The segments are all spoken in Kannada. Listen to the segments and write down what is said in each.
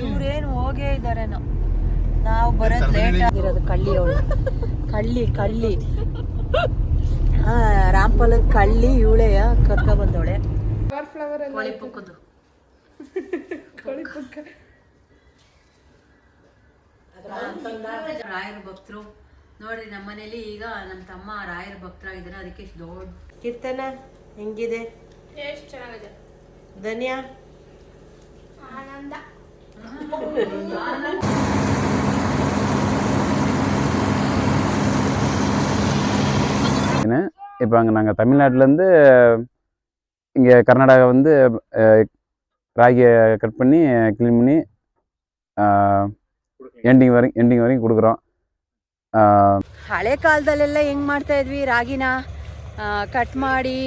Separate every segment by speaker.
Speaker 1: ಇವ್ರೇನು ಹೋಗೇ ಇದಾರೇನೋ. ನಾವು ಬರೋದು ಲೇಟ್ ಆಗಿರೋದು ಕಳ್ಳಿ ಅವಳು. ಕಳ್ಳಿ ಕಳ್ಳಿ. ಹಾ ರಾಮ್ಪಲದ ಕಳ್ಳಿ ಇವಳೆಯ ಕರ್ಕ ಬಂದವಳೆ ಕೋಳಿ ಪುಕ್ಕದು ರಾಯರ ಭಕ್ತರು. ನೋಡ್ರಿ ನಮ್ಮ ಮನೇಲಿ ಈಗ ನಮ್ಮ ತಮ್ಮ ರಾಯರ ಭಕ್ತರಾಗಿದ್ದಾರೆ ಅದಕ್ಕೆ ಇಷ್ಟ್ ದೊಡ್ಡ ಕೀರ್ತನ ಹೆಂಗಿದೆ?
Speaker 2: ಎಷ್ಟು ಚೆನ್ನಾಗಿದೆ.
Speaker 1: ಧನ್ಯ?
Speaker 2: ಆನಂದ.
Speaker 3: இப்போ அங்கே நாங்கள் தமிழ்நாட்டிலேருந்து இங்கே கர்நாடகா வந்து அஹ், ராகியை கட் பண்ணி க்ளீன் பண்ணி எண்டிங் வரைக்கும் எண்டிங் வரைக்கும் கொடுக்குறோம்
Speaker 1: ಹಳೆ ಕಾಲದಲ್ಲೆಲ್ಲ ಹೆಂಗ್ ಮಾಡ್ತಾ ಇದ್ವಿ ರಾಗಿನ ಕಟ್ ಮಾಡಿ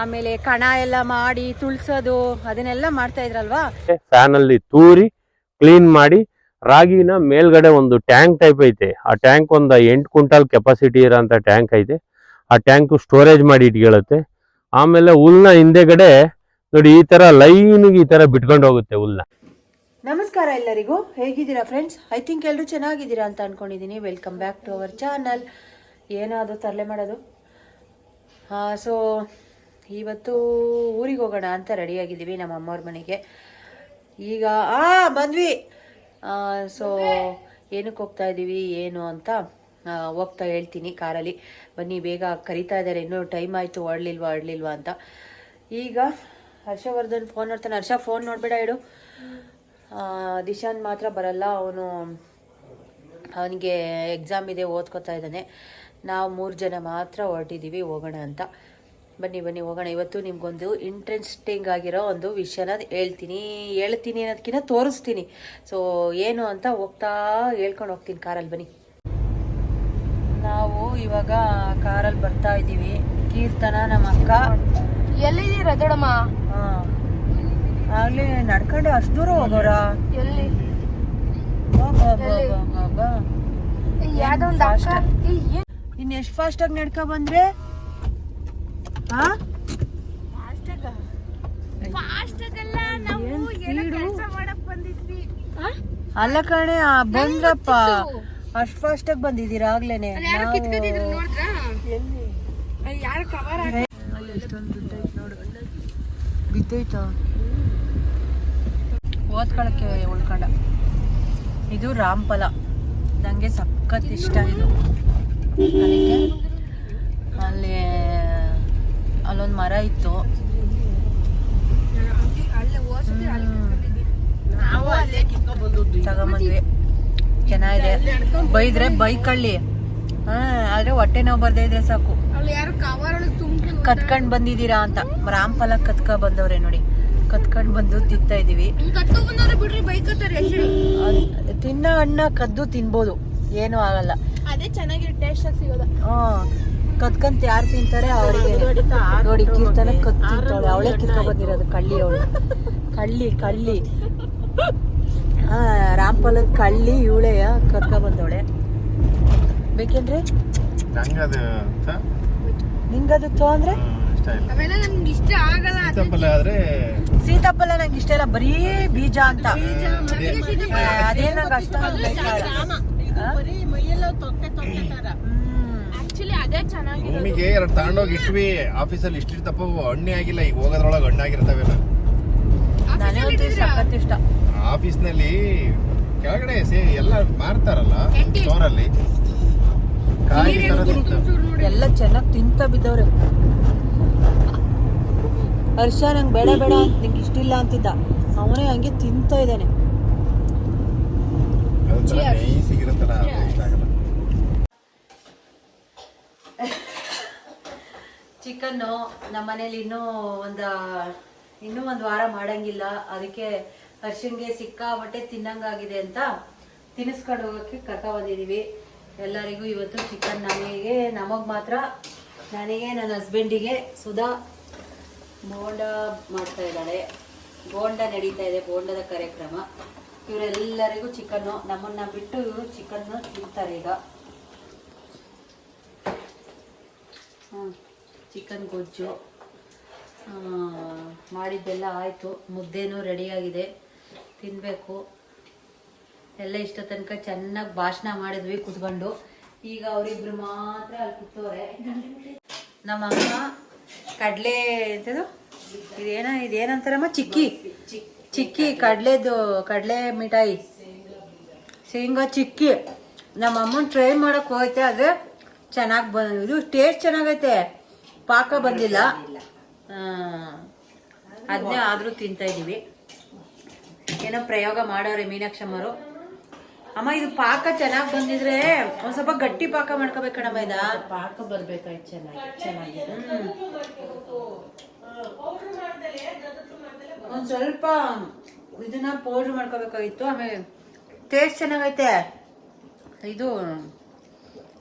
Speaker 1: ಆಮೇಲೆ ಕಣ ಎಲ್ಲ ಮಾಡಿ ತುಳ್ಸೋದು ಅದನ್ನೆಲ್ಲ ಮಾಡ್ತಾ ಇದ್ರಲ್ವಾ?
Speaker 4: ಫ್ಯಾನ್ ಅಲ್ಲಿ ತೂರಿ ಕ್ಲೀನ್ ಮಾಡಿ ರಾಗಿನ ಮೇಲ್ಗಡೆ ಒಂದು ಟ್ಯಾಂಕ್ ಟೈಪ್ ಐತೆ. ಆ ಟ್ಯಾಂಕ್ ಒಂದು ಎಂಟು ಕ್ವಿಂಟಲ್ ಕೆಪಾಸಿಟಿ ಇರೋಂಥ ಟ್ಯಾಂಕ್ ಐತೆ. ಆ ಟ್ಯಾಂಕ್ ಸ್ಟೋರೇಜ್ ಮಾಡಿ ಇಟ್ಕೊಳ್ಳುತ್ತೆ. ಆಮೇಲೆ ಹುಲ್ನ ಹಿಂದೆಗಡೆ ನೋಡಿ ಈ ತರ ಲೈನ್ಗೆ ಈ ತರ ಬಿಟ್ಕೊಂಡು ಹೋಗುತ್ತೆ ಹುಲ್ನ.
Speaker 1: ನಮಸ್ಕಾರ ಎಲ್ಲರಿಗೂ. ಹೇಗಿದ್ದೀರಾ ಫ್ರೆಂಡ್ಸ್ ಐ ಥಿಂಕ್ ಎಲ್ಲರೂ ಚೆನ್ನಾಗಿದ್ದೀರಾ ಅಂತ ಅನ್ಕೊಂಡಿದ್ದೀನಿ welcome back to our channel ಏನಾದರೂ ತರಲೆ ಮಾಡೋದು? ಹಾಂ ಸೊ ಇವತ್ತು ಊರಿಗೆ ಹೋಗೋಣ ಅಂತ ರೆಡಿಯಾಗಿದ್ದೀವಿ ನಮ್ಮ ಅಮ್ಮವ್ರ ಮನೆಗೆ. ಈಗ ಆ ಬಂದ್ವಿ. ಸೊ ಏನಕ್ಕೆ ಹೋಗ್ತಾ ಇದ್ದೀವಿ ಏನು ಅಂತ ಹೋಗ್ತಾ ಹೇಳ್ತೀನಿ ಕಾರಲ್ಲಿ. ಬನ್ನಿ ಬೇಗ ಕರಿತಾ ಇದ್ದಾರೆ. ಇನ್ನೂ ಟೈಮ್ ಆಯಿತು. ಹೊರಡ್ಲಿಲ್ವಾ ಹೊರಡ್ಲಿಲ್ವಾ ಅಂತ. ಈಗ ಹರ್ಷವರ್ಧನ್ ಫೋನ್ ನೋಡ್ತಾನೆ ಹರ್ಷ ಫೋನ್ ನೋಡಬೇಡ ಆ, ದಿಶಾನ್ ಮಾತ್ರ ಬರಲ್ಲ. ಅವನು ಅವನಿಗೆ ಎಕ್ಸಾಮ್ ಇದೆ ಓದ್ಕೋತಾ ಇದ್ದಾನೆ. ನಾವು ಮೂರು ಜನ ಮಾತ್ರ ಹೊರಟಿದ್ದೀವಿ ಹೋಗೋಣ ಅಂತ. ಬನ್ನಿ ಬನ್ನಿ ಹೋಗೋಣ. ಇವತ್ತು ನಿಮ್ಗೊಂದು ಇಂಟ್ರೆಸ್ಟಿಂಗ್ ಆಗಿರೋ ಒಂದು ವಿಷಯನ ಹೇಳ್ತೀನಿ. ಹೇಳ್ತೀನಿ ಅನ್ನೋದಕ್ಕಿಂತ ತೋರಿಸ್ತೀನಿ. ಸೊ ಏನು ಅಂತ ಹೋಗ್ತಾ ಹೇಳ್ಕೊಂಡು ಹೋಗ್ತೀನಿ ಕಾರಲ್ಲಿ. ಬನ್ನಿ. ನಾವು ಇವಾಗ ಕಾರಲ್ಲಿ ಬರ್ತಾ ಇದ್ದೀವಿ. ಕೀರ್ತನ ನಮ್ಮ ಅಕ್ಕ.
Speaker 2: ಎಲ್ಲಿದ್ದೀರಾ ದೊಡಮ್ಮ
Speaker 1: ಆಗ್ಲಿ ನಡ್ಕೊಂಡು ಅಷ್ಟು ದೂರ ಹೋಗೋರಾ?
Speaker 2: ಎಲ್ಲಿ?
Speaker 1: ಫಾಸ್ಟ್ ಆಗಿ ನಡ್ಕೊ ಬಂದ್ರೆ ಹಾ
Speaker 2: fast ಆಗಲ್ಲ, ನಾವು ಏನೋ ಕೆಲ್ಸ ಮಾಡಕ್ ಬಂದಿದ್ವಿ ಆ?
Speaker 1: ಅಲ್ಲ ಕಣೆ ಬಂದ್ರಪ್ಪ ಅಷ್ಟ್ ಫಾಸ್ಟ್ ಆಗಿ ಬಂದಿದ್ದೀರ ಆಗ್ಲೇನೆ ಬಿದ್ದೈತ ಓದ್ಕೊಳಕ್ಕೆ ಉಳ್ಕೊಂಡ. ಇದು ರಾಮ್ಫಲ ನಂಗೆ ಸಖತ್ ಇಷ್ಟ ಇದು. ಅದಕ್ಕೆ ಅಲ್ಲಿ ಅಲ್ಲೊಂದು ಮರ ಇತ್ತು. ತಗೊಂಬಂದ್ವಿ. ಚೆನ್ನಾಗಿದೆ. ಬೈದ್ರೆ ಬೈಕಳ್ಳಿ. ಹಾ ಆದ್ರೆ ಹೊಟ್ಟೆ ನೋವು ಬರ್ದೇ ಇದ್ರೆ ಸಾಕು. ಕತ್ಕೊಂಡ್ ಬಂದಿದ್ದೀರಾ ಅಂತ. ರಾಮ್ಫಲ ಕತ್ಕ ಬಂದವ್ರೆ ನೋಡಿ. ಕತ್ಕೊಂಡ್ ಬಂದು ತಿಂತಾ ಇದೀವಿ. ತಿನ್ನ ಹಣ್ಣ ಕದ್ದು ತಿನ್ಬೋದು. ಏನೂ ಆಗಲ್ಲ.
Speaker 2: ಅದೇ ಚೆನ್ನಾಗಿರೋ ಟೇಸ್ಟ್ ಆಗಿ ಸಿಗೋದ.
Speaker 1: ಹಾ. ಕತ್ಕಂತ ಯಾರು ತಿಂತಾರೆ ಅವರಿಗೆ? ನೋಡಿ ಕೀರ್ತನ ಕತ್ ತಿಂತಾಳೆ. ಅವಳೇ ಕಿತ್ಕೊ ಬಂದಿರೋದು ಕಳ್ಳಿ ಅವಳು. ಕಳ್ಳಿ ಕಳ್ಳಿ. ಹಾ ರಾಮ್ಫಲದ ಕಳ್ಳಿ ಇವಳೆಯ ಕತ್ಕ ಬಂದವಳೆ. ಬೇಕೇನ್ರಿ? ನಿಂಗದು ತೋ ಅಂದ್ರೆ?
Speaker 5: ಸೀತಾಫಲ
Speaker 1: ನಂಗೆ ಇಷ್ಟ ಇಲ್ಲ. ಬರೀ ಬೀಜ ಅಂತ.
Speaker 5: ಅದೇ
Speaker 1: ನಂಗೆ
Speaker 2: ಅಷ್ಟ ಅದೇ ಚೆನ್ನಾಗಿರೋದು.
Speaker 5: ಭೂಮಿಗೆ ಎರಡು ತಗೊಂಡೋಗಿ ಇಟ್ವಿ. ಆಫೀಸಲ್ಲಿ ಇಷ್ಟಿರ್ತಪ್ಪ ಹಣ್ಣೆ ಆಗಿಲ್ಲ ಈಗ ಹೋಗೋದ್ರೊಳಗೆ ಹಣ್ಣಾಗಿರ್ತಾವೆಲ್ಲ
Speaker 1: ನನಗಂತೂ ಸಖತ್ ಇಷ್ಟ
Speaker 5: ಆಫೀಸ್ನಲ್ಲಿ ಕೆಳಗಡೆ ಸೇ ಎಲ್ಲ ಮಾರ್ತಾರಲ್ಲ. ಸ್ಟೋರಲ್ಲಿ. ಕಾಯಿ ತರದ್ ಇತ್ತು.
Speaker 1: ಎಲ್ಲ ಚೆನ್ನಾಗಿ ತಿಂತ ಬಿದ್ದವ್ರೆ. ಹರ್ಷ ನಂಗೆ ಬೇಡ ಬೇಡ ಅಂತ ನಿಂಗೆ ಇಷ್ಟಿಲ್ಲ ಅಂತಿದ್ದ. ಅವನೇ ಹಂಗೆ ತಿಂತ ಇದ್ದಾನೆ.
Speaker 5: ಅದೊಂಥರ ನೈಸಿಗಿರುತ್ತಲ್ಲ ಅದು ಇಷ್ಟ ಆಗಲ್ಲ
Speaker 1: ಚಿಕನ್ನು ನಮ್ಮ ಮನೇಲಿ ಇನ್ನೂ ಒಂದು ಇನ್ನೂ ಒಂದು ವಾರ ಮಾಡಂಗಿಲ್ಲ. ಅದಕ್ಕೆ ಹರ್ಷನ್ಗೆ ಸಿಕ್ಕಾಬಟ್ಟೆ ತಿನ್ನಂಗಾಗಿದೆ ಅಂತ ತಿನ್ನಿಸ್ಕೊಂಡು ಹೋಗೋಕ್ಕೆ ಕರ್ಕೊ ಎಲ್ಲರಿಗೂ ಇವತ್ತು ಚಿಕನ್ ನನಗೆ, ನಮಗೆ ಮಾತ್ರ, ನನಗೆ ನನ್ನ ಹಸ್ಬೆಂಡಿಗೆ ಸುಧಾ ಬೋಂಡ ಮಾಡ್ತಾ ಇದ್ದಾಳೆ. ಬೋಂಡ ನಡೀತಾ ಇದೆ, ಬೋಂಡದ ಕಾರ್ಯಕ್ರಮ. ಇವರೆಲ್ಲರಿಗೂ ಚಿಕನ್ನು, ನಮ್ಮನ್ನ ಬಿಟ್ಟು ಇವರು ಚಿಕನ್ನು ತಿಂತಾರೆ ಈಗ. ಹ್ಮ್. ಚಿಕನ್ ಗೊಜ್ಜು ಮಾಡಿದ್ದೆಲ್ಲ ಆಯಿತು. ಮುದ್ದೆನೂ ರೆಡಿಯಾಗಿದೆ. ತಿನ್ನಬೇಕು ಎಲ್ಲ ಇಷ್ಟ ತನಕ ಚೆನ್ನಾಗಿ ಭಾಷಣ ಮಾಡಿದ್ವಿ ಕುತ್ಕೊಂಡು. ಈಗ ಅವರಿಬ್ರು ಮಾತ್ರ ಅಲ್ಲಿ ಕೂತವ್ರೆ. ನಮ್ಮ ಅಮ್ಮ ಕಡಲೆ ಅಂತದು ಇದೇನ? ಇದೇನಂತಾರಮ್ಮ? ಚಿಕ್ಕಿ. ಚಿಕ್ಕಿ, ಕಡಲೆದು, ಕಡಲೆ ಮಿಠಾಯಿ. ಶೇಂಗಾ ಚಿಕ್ಕಿ. ನಮ್ಮ ಅಮ್ಮನ ಟ್ರೈ ಮಾಡೋಕೆ ಹೋಯ್ತೆ. ಆದರೆ ಚೆನ್ನಾಗಿ ಬಂದ ಇದು ಟೇಸ್ಟ್ ಚೆನ್ನಾಗೈತೆ. ಪಾಕ ಬಂದಿಲ್ಲ. ಅದನ್ನೇ ಆದರೂ ತಿಂತಾ ಇದ್ದೀವಿ ಏನೋ ಪ್ರಯೋಗ ಮಾಡೋರೆ ಮೀನಾಕ್ಷಮ್ಮರು. ಅಮ್ಮ ಇದು ಪಾಕ ಚೆನ್ನಾಗಿ ಬಂದಿದ್ರೆ ಒಂದ್ ಸ್ವಲ್ಪ ಗಟ್ಟಿ ಪಾಕ ಮಾಡ್ಕೋಬೇಕಣಮ್ಮ ಇದ?
Speaker 2: ಪಾಕ ಬರ್ಬೇಕಾಯ್ತು ಚೆನ್ನಾಗಿ ಚೆನ್ನಾಗಿದೆ.
Speaker 1: ಒಂದ್ ಸ್ವಲ್ಪ ಇದನ್ನ ಪೌಡ್ರ್ ಮಾಡ್ಕೋಬೇಕಾಗಿತ್ತು. ಆಮೇಲೆ ಟೇಸ್ಟ್ ಚೆನ್ನಾಗೈತೆ. ಇದು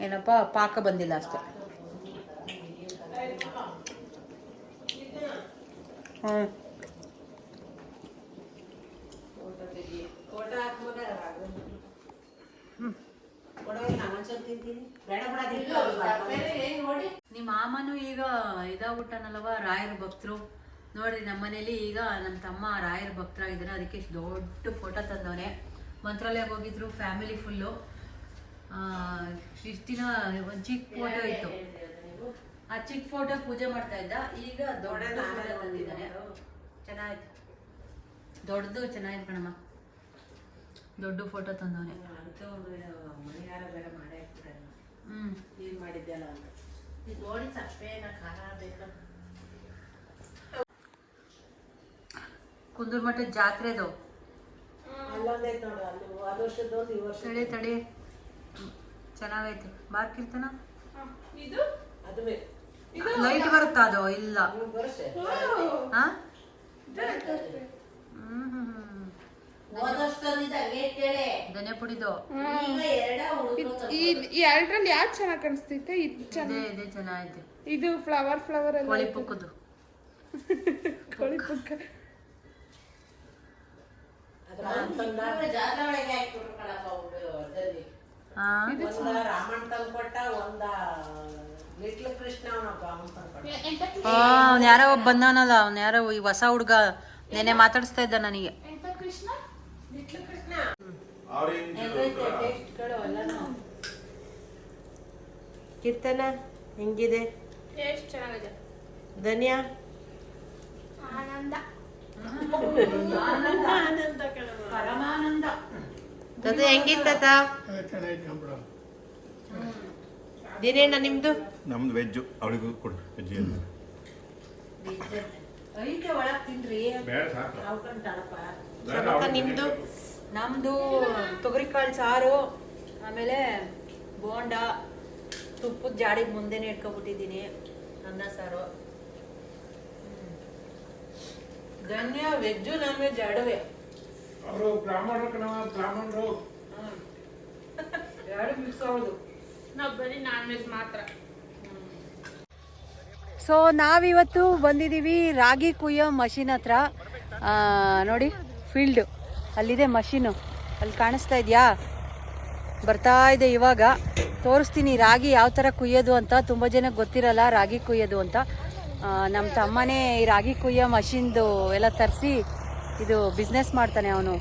Speaker 1: ಏನಪ್ಪ ಪಾಕ ಬಂದಿಲ್ಲ ಅಷ್ಟೇ. ನಿಮ್ಮ ಮಾಮನು ಈಗ ಇದಾಗ್ಬಿಟ್ಟನಲ್ವ ರಾಯರ ಭಕ್ತರು. ನೋಡ್ರಿ, ನಮ್ಮ ಮನೇಲಿ ಈಗ ನಮ್ಮ ತಮ್ಮ ರಾಯರ ಭಕ್ತರಾಗಿದ್ದಾರೆ ಅದಕ್ಕೆ ದೊಡ್ಡ ಫೋಟೋ ತಂದವನೆ. ಮಂತ್ರಾಲಯ ಹೋಗಿದ್ರು ಫ್ಯಾಮಿಲಿ ಫುಲ್ಲು ಇಷ್ಟು ದಿನ ಒಂದು ಚಿಕ್ಕ ಫೋಟೋ ಇತ್ತು. ಆ ಚಿಕ್ಕ ಫೋಟೋ ಪೂಜೆ ಮಾಡ್ತಾ ಇದ್ದ. ಈಗ ದೊಡ್ಡ ಫೋಟೋ ತಂದಿದ್ದಾನೆ. ಚೆನ್ನಾಗಿತ್ತು. ದೊಡ್ಡದು ಚೆನ್ನಾಗಿತ್ತು ಕಣಮ್ಮ. ದೊಡ್ಡ ಫೋಟೋ ತಂದವನೆ. ಹ್ಮ್.
Speaker 2: ಏನ್ ಮಾಡಿದ್ಯಲ್ಲ ಇದು ನೋಡಿ ಸಪ್ಪೆನ ಖಾರ ಬೇಕು?
Speaker 1: ಕುಂದೂರ್ ಮಠದ ಜಾತ್ರೆದು ತಡಿ ತಡಿ. ಚೆನ್ನಾಗೈತೆ. ಬಾರ್ ಕೀರ್ತನ
Speaker 2: ಅದುವೇ
Speaker 1: ಲೈಟ್ ಬರುತ್ತಾ ಅದು? ಇಲ್ಲ. ಹಾ? ಪುಡಿದು.
Speaker 6: ಈ ಎರಡರಲ್ಲಿ ಯಾವ್ದು ಚೆನ್ನಾಗಿ ಕಾಣಿಸ್ತೈತೆ ಇದು
Speaker 1: ಚೆನ್ನಾಗಿದೆ ಚೆನ್ನಾಗಿದೆ.
Speaker 6: ಇದು ಫ್ಲವರ್ ಫ್ಲವರ್ ಅಲ್ಲಿ
Speaker 1: ಕೋಳಿ ಪುಕ್ಕದು
Speaker 6: ಕೋಳಿ ಪುಕ್ಕ.
Speaker 2: ಅದಲ್ಲಿ.
Speaker 1: ಹಾ?
Speaker 2: ಒಂದ ರಾಮಣ್ಣ ಅವನ್
Speaker 1: ಯಾರೋ ಒಬ್ಬ ಬಂದವನಲ್ಲ ಅವ್ನು ಯಾರೋ ಈ ಹೊಸ ಹುಡುಗ ನೆನೆ ಮಾತಾಡಿಸ್ತಾ ಇದ್ದ ನನಗೆ.
Speaker 2: ಕೀರ್ತನ ಹೆಂಗಿದೆ?
Speaker 6: ಟೇಸ್ಟ್ ಚೆನ್ನಾಗಿದೆ.
Speaker 2: ಧನ್ಯಾ?
Speaker 6: ಆನಂದ.
Speaker 1: ಪರಮಾನಂದ.
Speaker 2: ಹೆಂಗಿತ್ತ ದಿನೇನ ನಿಮ್ದು?
Speaker 5: ನಮ್ದು ವೆಜ್ಜು ಅವಳಿಗೂ ಕೊಡು ವೆಜ್
Speaker 2: ನಿಮ್ದು?
Speaker 1: ನಮ್ದು ತೊಗರಿಕಾಳು ಸಾರು ಆಮೇಲೆ ಬೋಂಡ ತುಪ್ಪದ ಜಾಡಿಗೆ ಮುಂದೆನೆ ಇಟ್ಕೊಬಿಟ್ಟಿದ್ದೀನಿ ಅನ್ನ ಸಾರು. ಧನ್ಯ ವೆಜ್ಜು ನಾನ್ ವೆಜ್ ಎರಡುವೆ.
Speaker 7: ಅವರು ಬ್ರಾಹ್ಮಣರು ಕಣವ ಬ್ರಾಹ್ಮಣರು.
Speaker 1: ಎರಡು ಮಿಕ್ಸ್ ಆಗೋದು
Speaker 6: ನಾವು ಬರೀ
Speaker 1: ಸೊ ನಾವಿವತ್ತು ಬಂದಿದ್ದೀವಿ ರಾಗಿ ಕುಯ್ಯೋ ಮಷಿನ್ ಹತ್ರ. ನೋಡಿ ಫೀಲ್ಡ್ ಅಲ್ಲಿದೆ ಮಷೀನು. ಅಲ್ಲಿ ಕಾಣಿಸ್ತಾ ಇದೆಯಾ? ಬರ್ತಾ ಇದೆ ಇವಾಗ. ತೋರಿಸ್ತೀನಿ ರಾಗಿ ಯಾವ ಥರ ಕುಯ್ಯೋದು ಅಂತ. ತುಂಬ ಜನಕ್ಕೆ ಗೊತ್ತಿರಲ್ಲ ರಾಗಿ ಕುಯ್ಯೋದು ಅಂತ. ನಮ್ಮ ತಮ್ಮನೇ ಈ ರಾಗಿ ಕುಯ್ಯೋ ಮಷಿನ್ದು ಎಲ್ಲ ತರಿಸಿ ಇದು ಬಿಸ್ನೆಸ್ ಮಾಡ್ತಾನೆ ಅವನು.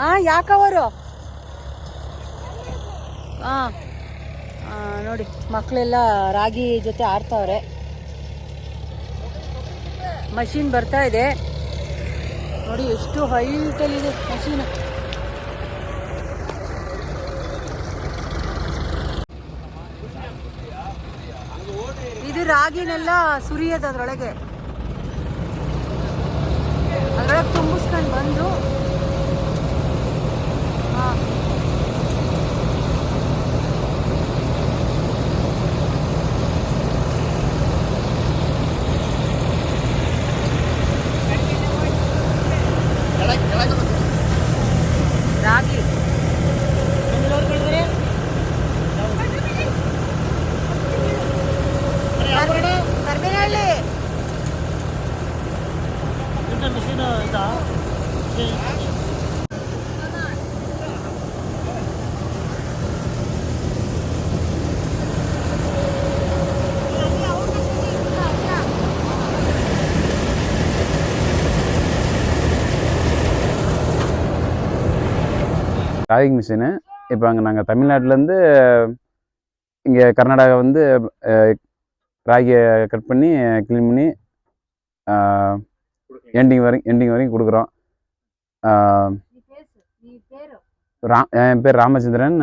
Speaker 1: ಹಾಂ ಯಾಕವರು? ಹಾಂ ನೋಡಿ, ಮಕ್ಕಳೆಲ್ಲ ರಾಗಿ ಜೊತೆ ಆಡ್ತಾವ್ರೆ. ಮಷೀನ್ ಬರ್ತಾ ಇದೆ. ನೋಡಿ, ಎಷ್ಟು ಹೈಟಲ್ಲಿದೆ ಮಷೀನ್. ಇದು ರಾಗಿನೆಲ್ಲ ಸುರಿಯೋದು ಅದರೊಳಗೆ ಅದರೊಳಗೆ ತುಂಬಿಸ್ಕೊಂಡು ಬಂದು
Speaker 3: காயிங் மிஷினு இப்போ அங்கே நாங்கள் தமிழ்நாட்டிலேருந்து இங்கே கர்நாடகா வந்து ராகியை கட் பண்ணி க்ளீன் பண்ணி எண்டிங் வரைக்கும் எண்டிங் வரைக்கும் கொடுக்குறோம். ரா என் பேர் ராமச்சந்திரன்.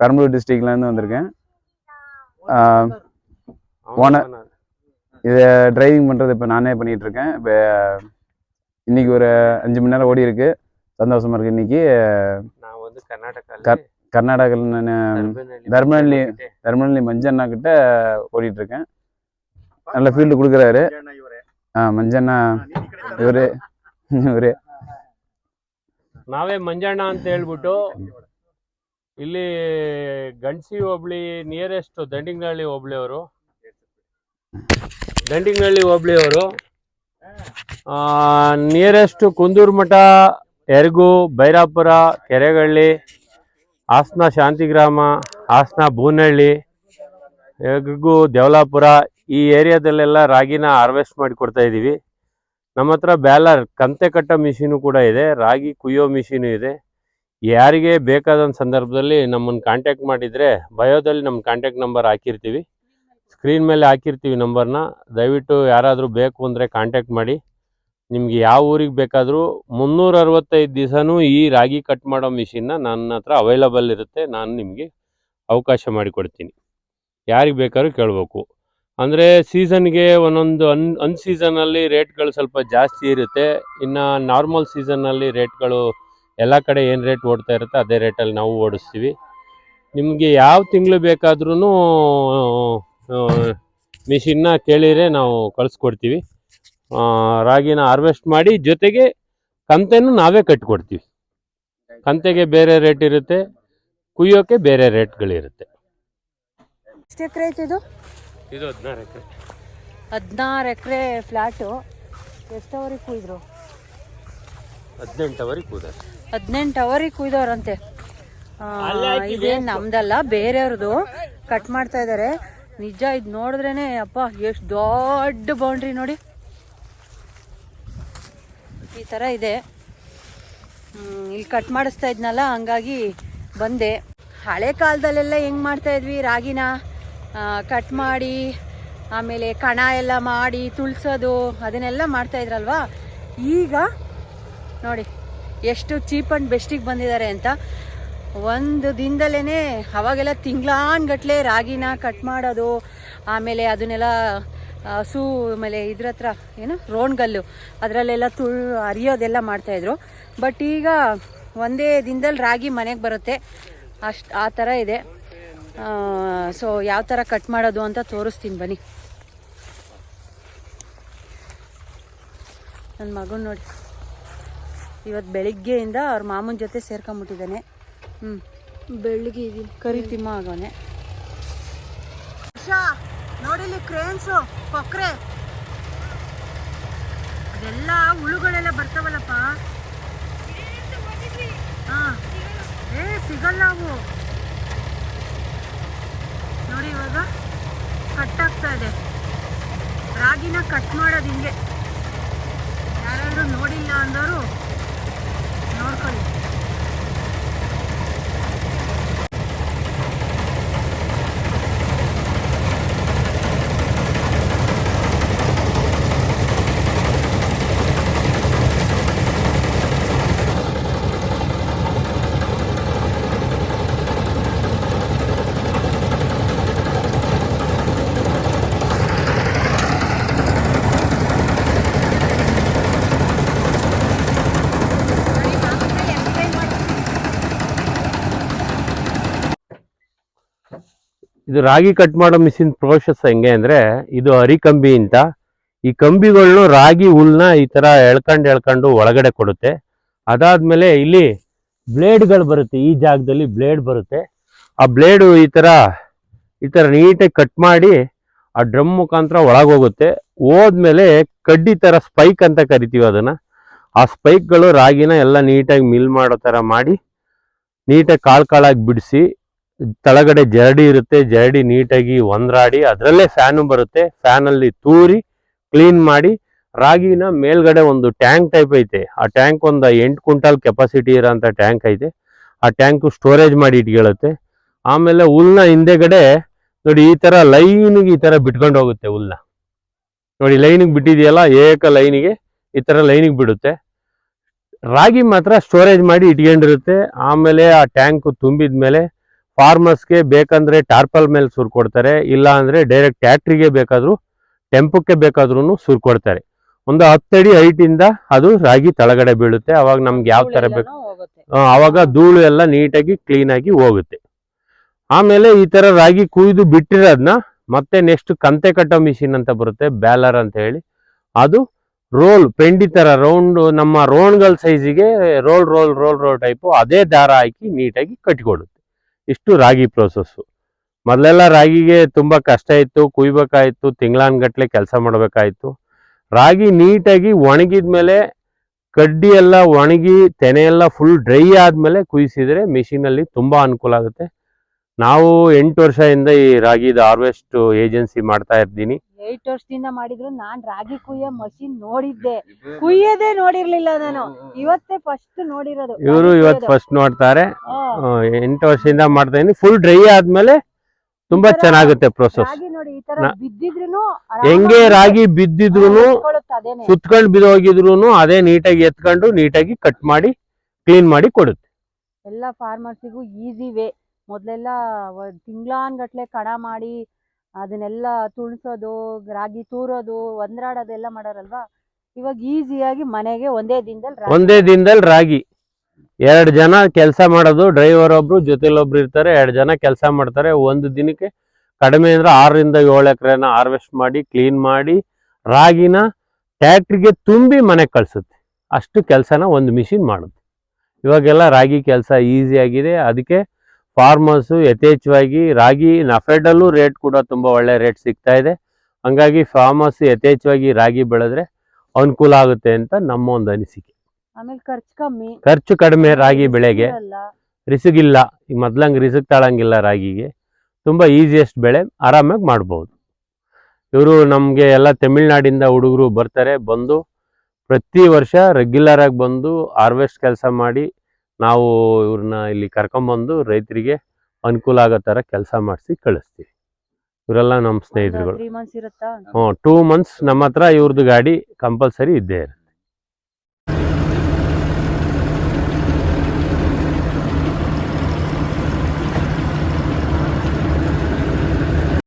Speaker 3: பெரம்பலூர் டிஸ்ட்ரிக்ட்லேருந்து வந்திருக்கேன். ஓனர் இதை டிரைவிங் பண்ணுறது இப்போ நானே பண்ணிகிட்டு இருக்கேன். இப்போ இன்றைக்கி ஒரு அஞ்சு மணி நேரம் ஓடி இருக்குது சந்தோஷமாக இருக்குது இன்னைக்கு.
Speaker 4: நான் வந்து கர்நாடகால
Speaker 3: கர்- கர்நாடகாவில் நான் தர்மநல்லி தர்மநல்லி மஞ்சண்ணா கிட்ட ஓடிட்டு இருக்கேன் நல்ல ஃபீல்டு கொடுக்குறாரு ஆ மஞ்சண்ணா இவரு இவரு
Speaker 4: ನಾವೇ ಮಂಜಣ್ಣ ಅಂತ ಹೇಳ್ಬಿಟ್ಟು ಇಲ್ಲಿ ಗಂಡ್ಸಿ ಹೋಬಳಿ ನಿಯರೆಸ್ಟ್ ದಂಡಿಂಗನಹಳ್ಳಿ ಹೋಬಳಿಯವರು ದಂಡಿಂಗನಹಳ್ಳಿ ಹೋಬಳಿಯವರು ನಿಯರೆಸ್ಟ್ ಕುಂದೂರು ಮಠ ಎರ್ಗು ಭೈರಾಪುರ ಕೆರೆಗಳ್ಳಿ, ಹಾಸನ ಶಾಂತಿಗ್ರಾಮ, ಹಾಸನ ಬೂನಹಳ್ಳಿ ಎರ್ಗು, ದೇವಲಾಪುರ ಈ ಏರಿಯಾದಲ್ಲೆಲ್ಲ ರಾಗಿನ ಹಾರ್ವೆಸ್ಟ್ ಮಾಡಿ ಕೊಡ್ತಾ ಇದ್ದೀವಿ ನಮ್ಮ ಹತ್ರ ಬ್ಯಾಲರ್, ಕಂತೆ ಕಟ್ಟೋ ಮಿಷಿನು ಕೂಡ ಇದೆ, ರಾಗಿ ಕುಯ್ಯೋ ಮಿಷಿನು ಇದೆ. ಯಾರಿಗೆ ಬೇಕಾದಂಥ ಸಂದರ್ಭದಲ್ಲಿ ನಮ್ಮನ್ನು ಕಾಂಟ್ಯಾಕ್ಟ್ ಮಾಡಿದರೆ ಬಯೋದಲ್ಲಿ ನಮ್ಮ ಕಾಂಟ್ಯಾಕ್ಟ್ ನಂಬರ್ ಹಾಕಿರ್ತೀವಿ. ಸ್ಕ್ರೀನ್ ಮೇಲೆ ಹಾಕಿರ್ತೀವಿ ನಂಬರ್ನ ದಯವಿಟ್ಟು ಯಾರಾದರೂ ಬೇಕು ಅಂದರೆ ಕಾಂಟ್ಯಾಕ್ಟ್ ಮಾಡಿ. ನಿಮ್ಗೆ ಯಾವ ಊರಿಗೆ ಬೇಕಾದರೂ ಮುನ್ನೂರ ಅರವತ್ತೈದು ದಿವಸನೂ ಈ ರಾಗಿ ಕಟ್ ಮಾಡೋ ಮಿಷಿನ್ನ ನನ್ನ ಹತ್ರ ಅವೈಲಬಲ್ ಇರುತ್ತೆ. ನಾನು ನಿಮಗೆ ಅವಕಾಶ ಮಾಡಿಕೊಡ್ತೀನಿ. ಯಾರಿಗೆ ಬೇಕಾದ್ರೂ ಕೇಳಬೇಕು. ಅಂದರೆ ಸೀಸನ್ಗೆ ಒಂದೊಂದು ಅನ್ ಅನ್ ಸೀಸನಲ್ಲಿ ರೇಟ್ಗಳು ಸ್ವಲ್ಪ ಜಾಸ್ತಿ ಇರುತ್ತೆ. ಇನ್ನು ನಾರ್ಮಲ್ ಸೀಸನ್ನಲ್ಲಿ ರೇಟ್ಗಳು ಎಲ್ಲ ಕಡೆ ಏನು ರೇಟ್ ಓಡ್ತಾ ಇರುತ್ತೆ ಅದೇ ರೇಟಲ್ಲಿ ನಾವು ಓಡಿಸ್ತೀವಿ. ನಿಮಗೆ ಯಾವ ತಿಂಗಳು ಬೇಕಾದ್ರೂ ಮಿಷಿನ್ನ ಕೇಳಿದರೆ ನಾವು ಕಳಿಸ್ಕೊಡ್ತೀವಿ. ರಾಗಿನ ಹಾರ್ವೆಸ್ಟ್ ಮಾಡಿ ಜೊತೆಗೆ ಕಂತೆನೂ ನಾವೇ ಕಟ್ಕೊಡ್ತೀವಿ. ಕಂತೆಗೆ ಬೇರೆ ರೇಟ್ ಇರುತ್ತೆ ಕುಯ್ಯೋಕೆ ಬೇರೆ ರೇಟ್ಗಳಿರುತ್ತೆ
Speaker 1: ಎಷ್ಟು ಎಕರೆ ಐತೆ ಇದು?
Speaker 4: ಇದು ಹದಿನಾರು ಎಕರೆ.
Speaker 1: ಹದಿನಾರು ಎಕರೆ ಫ್ಲ್ಯಾಟು ಎಷ್ಟವರೆಗೆ ಕುಯ್ದ್ರು?
Speaker 4: ಹದಿನೆಂಟವರೆಗೆ ಕೂದ
Speaker 1: ಹದಿನೆಂಟು ಅವರಿಗೆ ಕುಯ್ದವ್ರಂತೆ. ಇದೇನ್ ನಮ್ದಲ್ಲ ಬೇರೆಯವ್ರದ್ದು ಕಟ್ ಮಾಡ್ತಾ ಇದ್ದಾರೆ ನಿಜ ಇದು ನೋಡಿದ್ರೇನೆ ಅಪ್ಪ ಎಷ್ಟು ದೊಡ್ಡ ಬೌಂಡ್ರಿ ನೋಡಿ. ಈ ಥರ ಇದೆ. ಇಲ್ಲಿ ಕಟ್ ಮಾಡಿಸ್ತಾ ಇದ್ನಲ್ಲ, ಹಂಗಾಗಿ ಬಂದೆ. ಹಳೆ ಕಾಲದಲ್ಲೆಲ್ಲ ಹೆಂಗೆ ಮಾಡ್ತಾ ಇದ್ವಿ? ರಾಗಿನ ಕಟ್ ಮಾಡಿ, ಆಮೇಲೆ ಕಣ ಎಲ್ಲ ಮಾಡಿ, ತುಳ್ಸೋದು, ಅದನ್ನೆಲ್ಲ ಮಾಡ್ತಾ ಇದ್ರಲ್ವಾ? ಈಗ, ನೋಡಿ, ಎಷ್ಟು ಚೀಪ್ ಆ್ಯಂಡ್ ಬೆಸ್ಟಿಗೆ ಬಂದಿದ್ದಾರೆ ಅಂತ. ಒಂದು ದಿನದಲ್ಲೇ ಅವಾಗೆಲ್ಲ ತಿಂಗ್ಳಾನ್ಗಟ್ಲೆ ರಾಗಿನ ಕಟ್ ಮಾಡೋದು, ಆಮೇಲೆ ಅದನ್ನೆಲ್ಲ ಹಸು ಆಮೇಲೆ ಇದ್ರ ಹತ್ರ ಏನು? ರೋಣ್ಗಲ್ಲು ಅದರಲ್ಲೆಲ್ಲ ತುಳ್ ಅರಿಯೋದೆಲ್ಲ ಮಾಡ್ತಾಯಿದ್ರು ಬಟ್ ಈಗ ಒಂದೇ ದಿನದಲ್ಲಿ ರಾಗಿ ಮನೆಗೆ ಬರುತ್ತೆ. ಅಷ್ಟು ಆ ಥರ ಇದೆ. ಸೊ ಯಾವ ಥರ ಕಟ್ ಮಾಡೋದು ಅಂತ ತೋರಿಸ್ತೀನಿ ಬನ್ನಿ. ನನ್ನ ಮಗನ ನೋಡಿ. ಇವತ್ತು ಬೆಳಿಗ್ಗೆಯಿಂದ ಅವ್ರ ಮಾಮನ ಜೊತೆ ಸೇರ್ಕೊಂಬಿಟ್ಟಿದ್ದಾನೆ. ಹ್ಞೂ ಬೆಳಿಗ್ಗೆ ಇದೀನಿ. ಕರಿತಿಮ್ಮ ಆಗೋನೆ ನೋಡಿಲಿ ಕ್ರೇನ್ಸು ಕೊಕ್ರೆ. ಅದೆಲ್ಲ ಹುಳುಗಳೆಲ್ಲ ಬರ್ತಾವಲ್ಲಪ್ಪ. ಹಾಂ. ಏ, ಸಿಗಲ್ಲ ಅವು. ನೋಡಿ ಇವಾಗ ಕಟ್ ಆಗ್ತಾ ಇದೆ. ರಾಗಿನ ಕಟ್ ಮಾಡೋದು ಹಿಂಗೆ. ಯಾರಾದರೂ ನೋಡಿಲ್ಲ ಅಂದವರು ನೋಡ್ಕೊಳ್ಳಿ.
Speaker 4: ಇದು ರಾಗಿ ಕಟ್ ಮಾಡೋ ಮಿಷಿನ್ ಪ್ರೋಸೆಸ್ ಹೆಂಗೆ ಅಂದ್ರೆ ಇದು ಅರಿಕಂಬಿ ಅಂತ. ಈ ಕಂಬಿಗಳನ್ನು ರಾಗಿ ಹುಲ್ನ ಈ ತರ ಎಳ್ಕೊಂಡು ಎಳ್ಕೊಂಡು ಒಳಗಡೆ ಕೊಡುತ್ತೆ. ಅದಾದ್ಮೇಲೆ ಇಲ್ಲಿ ಬ್ಲೇಡ್ಗಳು ಬರುತ್ತೆ. ಈ ಜಾಗದಲ್ಲಿ ಬ್ಲೇಡ್ ಬರುತ್ತೆ. ಆ ಬ್ಲೇಡು ಈ ತರ ಈ ತರ ನೀಟಾಗಿ ಕಟ್ ಮಾಡಿ ಆ ಡ್ರಮ್ ಮುಖಾಂತರ ಒಳಗೋಗುತ್ತೆ. ಹೋದ್ಮೇಲೆ ಕಡ್ಡಿ ತರ ಸ್ಪೈಕ್ ಅಂತ ಕರಿತೀವಿ ಅದನ್ನ. ಆ ಸ್ಪೈಕ್ಗಳು ರಾಗಿನ ಎಲ್ಲ ನೀಟಾಗಿ ಮಿಲ್ ಮಾಡೋ ತರ ಮಾಡಿ ನೀಟಾಗಿ ಕಾಳು ಕಾಳಾಗಿ ಬಿಡಿಸಿ ತಳಗಡೆ ಜರಡಿ ಇರುತ್ತೆ, ಜರಡಿ ನೀಟಾಗಿ ಒಂದ್ರಾಡಿ, ಅದರಲ್ಲೇ ಫ್ಯಾನು ಬರುತ್ತೆ. ಫ್ಯಾನಲ್ಲಿ ತೂರಿ, ಕ್ಲೀನ್ ಮಾಡಿ, ರಾಗಿನ ಮೇಲ್ಗಡೆ ಒಂದು ಟ್ಯಾಂಕ್ ಟೈಪ್ ಐತೆ. ಆ ಟ್ಯಾಂಕ್ ಒಂದು ಎಂಟು ಕ್ವಿಂಟಲ್ ಕೆಪಾಸಿಟಿ ಇರೋಂಥ ಟ್ಯಾಂಕ್ ಐತೆ. ಆ ಟ್ಯಾಂಕು ಸ್ಟೋರೇಜ್ ಮಾಡಿ ಇಟ್ಕೊಳ್ಳುತ್ತೆ ಆಮೇಲೆ ಹುಲ್ನ ಹಿಂದೆಗಡೆ, ನೋಡಿ, ಈ ತರ ಲೈನಿಗೆ ಈ ತರ ಬಿಟ್ಕೊಂಡು ಹೋಗುತ್ತೆ ಹುಲ್ನ ನೋಡಿ, ಲೈನಿಗೆ ಬಿಟ್ಟಿದೆಯಲ್ಲ, ಏಕ ಲೈನಿಗೆ ಈ ತರ ಲೈನಿಗೆ ಬಿಡುತ್ತೆ. ರಾಗಿ ಮಾತ್ರ ಸ್ಟೋರೇಜ್ ಮಾಡಿ ಇಟ್ಕೊಂಡಿರುತ್ತೆ. ಆಮೇಲೆ ಆ ಟ್ಯಾಂಕ್ ತುಂಬಿದ ಮೇಲೆ ಫಾರ್ಮರ್ಸ್ಗೆ ಬೇಕಂದ್ರೆ ಟಾರ್ಪಲ್ ಮೇಲೆ ಸುರ್ ಕೊಡ್ತಾರೆ ಇಲ್ಲ ಅಂದ್ರೆ ಡೈರೆಕ್ಟ್ ಟ್ಯಾಕ್ಟ್ರಿಗೆ ಬೇಕಾದ್ರೂ ಟೆಂಪಕ್ಕೆ ಬೇಕಾದ್ರೂ ಸುರ್ ಕೊಡ್ತಾರೆ. ಒಂದು ಹತ್ತಡಿ ಹೈಟ್ ಇಂದ ಅದು ರಾಗಿ ತಳಗಡೆ ಬೀಳುತ್ತೆ ಅವಾಗ ನಮ್ಗೆ ಯಾವ ತರ ಬೇಕು? ಅವಾಗ ಧೂಳು ಎಲ್ಲ ನೀಟಾಗಿ ಕ್ಲೀನ್ ಆಗಿ ಹೋಗುತ್ತೆ. ಆಮೇಲೆ ಈ ತರ ರಾಗಿ ಕುಯ್ದು ಬಿಟ್ಟಿರೋದನ್ನ ಮತ್ತೆ ನೆಕ್ಸ್ಟ್ ಕಂತೆ ಕಟ್ಟೋ ಮಿಷಿನ್ ಅಂತ ಬರುತ್ತೆ ಬ್ಯಾಲರ್ ಅಂತ ಹೇಳಿ. ಅದು ರೋಲ್ ಪೆಂಡಿ ತರ ರೌಂಡ್ ನಮ್ಮ ರೋಣ್ಗಳ ಸೈಜಿಗೆ roll roll roll roll type ಅದೇ ದಾರ ಹಾಕಿ ನೀಟಾಗಿ ಕಟ್ಟಿಕೊಡುತ್ತೆ ಇಷ್ಟು ರಾಗಿ ಪ್ರೋಸೆಸ್ಸು ಮೊದಲೆಲ್ಲ ರಾಗಿಗೆ ತುಂಬ ಕಷ್ಟ ಇತ್ತು, ಕುಯ್ಬೇಕಾಯಿತು, ತಿಂಗಳಾನ್ಗಟ್ಲೆ ಕೆಲಸ ಮಾಡಬೇಕಾಯಿತು. ರಾಗಿ ನೀಟಾಗಿ ಒಣಗಿದ್ಮೇಲೆ ಕಡ್ಡಿ ಎಲ್ಲ ಒಣಗಿ, ತೆನೆ ಎಲ್ಲ ಫುಲ್ ಡ್ರೈ ಆದಮೇಲೆ ಕುಯ್ಸಿದ್ರೆ ಮಿಷಿನಲ್ಲಿ ತುಂಬಾ ಅನುಕೂಲ ಆಗುತ್ತೆ. ನಾವು ಎಂಟು ವರ್ಷದಿಂದ ಈ ರಾಗಿದ ಹಾರ್ವೆಸ್ಟ್ ಏಜೆನ್ಸಿ ಮಾಡ್ತಾ ಇದ್ದೀನಿ
Speaker 1: ಏಟ್ ವರ್ಷದಿಂದ ಮಾಡಿದ್ರು ನಾನ್ ರಾಗಿ ಕುಯ್ಯೋ ಮಷಿನ್ ನೋಡಿದ್ದೆ. ಕುಯ್ಯದೇ ನೋಡಿರ್ಲಿಲ್ಲ ನಾನು. ಇವತ್ತೇ ಫಸ್ಟ್ ನೋಡಿರೋದು.
Speaker 4: ಇವರು ಇವತ್ತು ಫಸ್ಟ್ ನೋಡ್ತಾರೆ. ಎಂಟು ವರ್ಷದಿಂದ ಮಾಡ್ತಾ ಇದೀನಿ. ಫುಲ್ ಡ್ರೈ ಆದ್ಮೇಲೆ ತುಂಬಾ ಚೆನ್ನಾಗುತ್ತೆ ಪ್ರೊಸೆಸ್
Speaker 1: ರಾಗಿ ನೋಡಿ ಈ ತರ
Speaker 4: ನಾ-
Speaker 1: ಬಿದ್ದಿದ್ರು
Speaker 4: ಹೆಂಗೆ ರಾಗಿ ಬಿದ್ದಿದ್ರು
Speaker 1: ಸುತ್ಕೊಂಡ್
Speaker 4: ಸುತ್ಕೊಂಡು ಬಿದ್ದೋಗಿದ್ರು ಅದೇ ನೀಟಾಗಿ ಎತ್ಕೊಂಡು ನೀಟಾಗಿ ಕಟ್ ಮಾಡಿ ಕ್ಲೀನ್ ಮಾಡಿ ಕೊಡುತ್ತೆ.
Speaker 1: ಎಲ್ಲ ಫಾರ್ಮರ್ಸಿಗೂ ಈಸಿ ವೇ ಮೊದಲೆಲ್ಲ ತಿಂಗ್ಳಾನ್ಗಟ್ಲೆ ಕಡ ಮಾಡಿ ಅದನ್ನೆಲ್ಲ ತುಳ್ಸೋದು, ರಾಗಿ ತೂರೋದು, ಒಂದ್ರಾಡೋದೆಲ್ಲ ಮಾಡೋರಲ್ವಾ? ಇವಾಗ ಈಸಿಯಾಗಿ ಮನೆಗೆ ಒಂದೇ ದಿನದಲ್ಲಿ
Speaker 4: ಒಂದೇ ದಿನದಲ್ಲಿ ರಾಗಿ. ಎರಡು ಜನ ಕೆಲಸ ಮಾಡೋದು ಡ್ರೈವರ್ ಒಬ್ರು, ಜೊತೆಲಿ ಒಬ್ರು ಇರ್ತಾರೆ, ಎರಡು ಜನ ಕೆಲಸ ಮಾಡ್ತಾರೆ. ಒಂದು ದಿನಕ್ಕೆ ಕಡಿಮೆ ಅಂದ್ರೆ ಆರರಿಂದ ಏಳು ಎಕರೆನ ಹಾರ್ವೆಸ್ಟ್ ಮಾಡಿ ಕ್ಲೀನ್ ಮಾಡಿ, ರಾಗಿನ ಟ್ಯಾಕ್ಟ್ರಿಗೆ ತುಂಬಿ ಮನೆಗೆ ಕಳಿಸುತ್ತೆ. ಅಷ್ಟು ಕೆಲಸನ ಒಂದು ಮಿಷಿನ್ ಮಾಡುತ್ತೆ. ಇವಾಗೆಲ್ಲ ರಾಗಿ ಕೆಲಸ ಈಸಿ ಆಗಿದೆ ಅದಕ್ಕೆ ಫಾರ್ಮರ್ಸು ಯಥೇಚ್ಛವಾಗಿ ರಾಗಿ ನಫೆಡಲ್ಲೂ ರೇಟ್ ಕೂಡ ತುಂಬ ಒಳ್ಳೆ ರೇಟ್ ಸಿಗ್ತಾ ಇದೆ. ಹಂಗಾಗಿ ಫಾರ್ಮರ್ಸ್ ಯಥೇಚ್ಛವಾಗಿ ರಾಗಿ ಬೆಳೆದ್ರೆ ಅನುಕೂಲ ಆಗುತ್ತೆ ಅಂತ ನಮ್ಮ ಒಂದು ಅನಿಸಿಕೆ.
Speaker 1: ಆಮೇಲೆ ಖರ್ಚು ಕಮ್ಮಿ.
Speaker 4: ಖರ್ಚು ಕಡಿಮೆ ರಾಗಿ ಬೆಳೆಗೆ. ರಿಸುಗಿಲ್ಲ ಈಗ ಮೊದ್ಲಂಗೆ ರಿಸುಗ್ ತಾಳಂಗಿಲ್ಲ ರಾಗಿಗೆ. ತುಂಬ ಈಸಿಯೆಸ್ಟ್ ಬೆಳೆ ಆರಾಮಾಗಿ ಮಾಡ್ಬೋದು. ಇವರು ನಮಗೆ ಎಲ್ಲ ತಮಿಳ್ನಾಡಿಂದ ಹುಡುಗರು ಬರ್ತಾರೆ ಬಂದು ಪ್ರತಿ ವರ್ಷ ರೆಗ್ಯುಲರ್ ಆಗಿ ಬಂದು ಹಾರ್ವೆಸ್ಟ್ ಕೆಲಸ ಮಾಡಿ ನಾವು ಇವ್ರನ್ನ ಇಲ್ಲಿ ಕರ್ಕೊಂಬಂದು ರೈತರಿಗೆ ಅನುಕೂಲ ಆಗೋ ಥರ ಕೆಲಸ ಮಾಡಿಸಿ ಕಳಿಸ್ತೀವಿ. ಇವರೆಲ್ಲ ನಮ್ಮ ಸ್ನೇಹಿತರುಗಳು.
Speaker 1: ತ್ರೀ
Speaker 4: ಟೂ ಮಂತ್ಸ್ ನಮ್ಮ ಹತ್ರ ಇವ್ರದ್ದು ಗಾಡಿ ಕಂಪಲ್ಸರಿ ಇದ್ದೇ ಇರುತ್ತೆ.